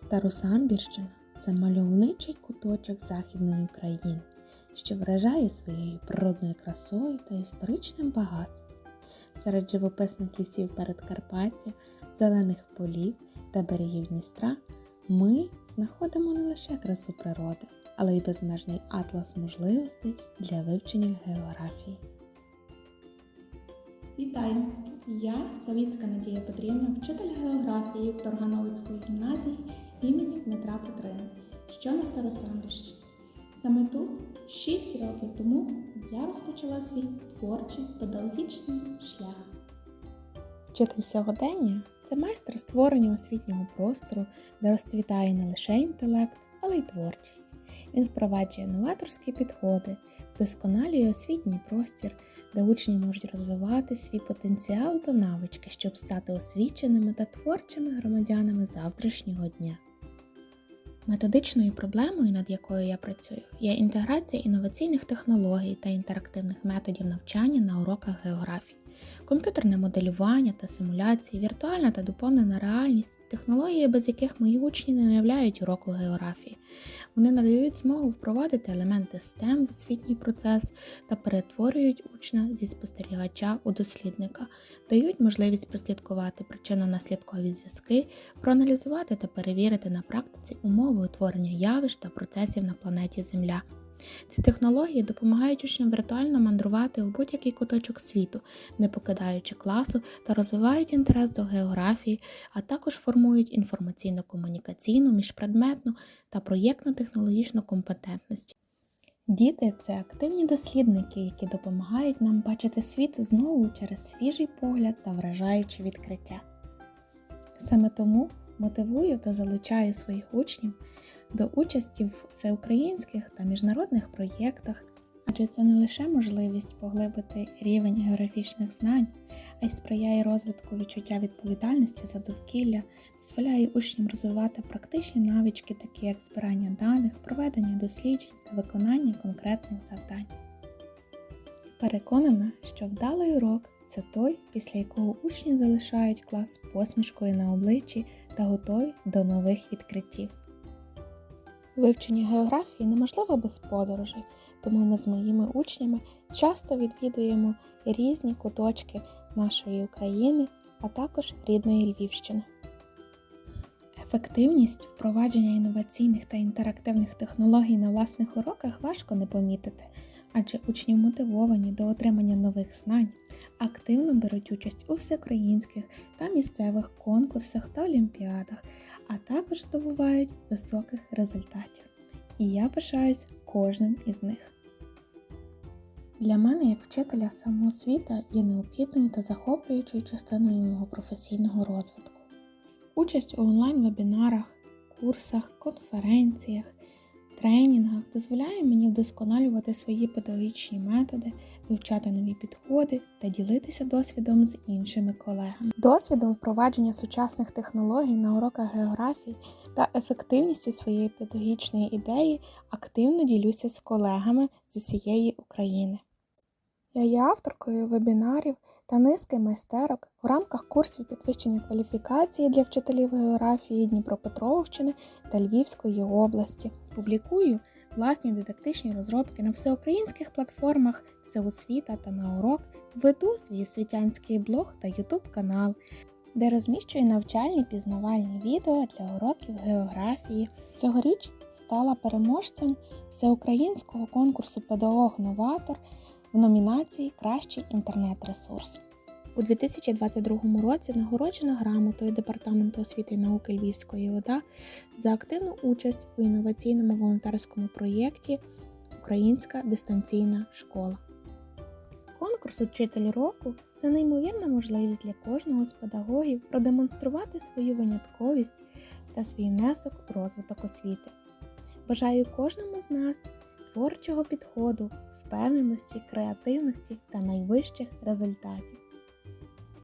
Старосамбірщина це мальовничий куточок Західної України, що вражає своєю природною красою та історичним багатством. Серед живописних лісів Передкарпаття, зелених полів та берегів Дністра ми знаходимо не лише красу природи, але й безмежний атлас можливостей для вивчення географії. Вітаю! Я Савіцька Надія Петрівна, вчитель географії Торгановицької гімназії імені Дмитра Петрина, що на Старосамбірщині. Саме тут, 6 років тому, я розпочала свій творчий педагогічний шлях. Вчитель сьогодення це майстер створення освітнього простору, де розцвітає не лише інтелект, але й творчість. Він впроваджує новаторські підходи, вдосконалює освітній простір, де учні можуть розвивати свій потенціал та навички, щоб стати освіченими та творчими громадянами завтрашнього дня. Методичною проблемою, над якою я працюю, є інтеграція інноваційних технологій та інтерактивних методів навчання на уроках географії, комп'ютерне моделювання та симуляції, віртуальна та доповнена реальність, технології, без яких мої учні не уявляють уроку географії. Вони надають змогу впровадити елементи STEM в освітній процес та перетворюють учня зі спостерігача у дослідника, дають можливість прослідкувати причинно-наслідкові зв'язки, проаналізувати та перевірити на практиці умови утворення явищ та процесів на планеті Земля. Ці технології допомагають учням віртуально мандрувати у будь-який куточок світу, не покидаючи класу та розвивають інтерес до географії, а також формують інформаційно-комунікаційну, міжпредметну та проєктно-технологічну компетентність. Діти це активні дослідники, які допомагають нам бачити світ знову через свіжий погляд та вражаючі відкриття. Саме тому мотивую та залучаю своїх учнів до участі в всеукраїнських та міжнародних проєктах, адже це не лише можливість поглибити рівень географічних знань, а й сприяє розвитку відчуття відповідальності за довкілля, дозволяє учням розвивати практичні навички, такі як збирання даних, проведення досліджень та виконання конкретних завдань. Переконана, що вдалий урок це той, після якого учні залишають клас посмішкою на обличчі та готові до нових відкриттів. Вивчення географії неможливо без подорожей, тому ми з моїми учнями часто відвідуємо різні куточки нашої України, а також рідної Львівщини. Ефективність впровадження інноваційних та інтерактивних технологій на власних уроках важко не помітити, адже учні мотивовані до отримання нових знань, активно беруть участь у всеукраїнських та місцевих конкурсах та олімпіадах, а також здобувають високих результатів. І я пишаюсь кожним із них. Для мене, як вчителя самоосвіта, є необхідною та захоплюючою частиною мого професійного розвитку. Участь у онлайн-вебінарах, курсах, конференціях, тренінгах дозволяє мені вдосконалювати свої педагогічні методи, вивчати нові підходи та ділитися досвідом з іншими колегами. Досвідом впровадження сучасних технологій на уроках географії та ефективністю своєї педагогічної ідеї активно ділюся з колегами з усієї України. Я є авторкою вебінарів та низки майстерок в рамках курсів підвищення кваліфікації для вчителів географії Дніпропетровщини та Львівської області. Публікую власні дидактичні розробки на всеукраїнських платформах Всеосвіта та на урок, веду свій освітянський блог та ютуб канал, де розміщую навчальні пізнавальні відео для уроків географії. Цьогоріч стала переможцем всеукраїнського конкурсу Педагог-новатор в номінації Кращий інтернет-ресурс. У 2022 році нагороджена грамотою Департаменту освіти і науки Львівської ОДА за активну участь у інноваційному волонтерському проєкті Українська дистанційна школа. Конкурс Учитель року це неймовірна можливість для кожного з педагогів продемонструвати свою винятковість та свій внесок у розвиток освіти. Бажаю кожному з нас творчого підходу, впевненості, креативності та найвищих результатів.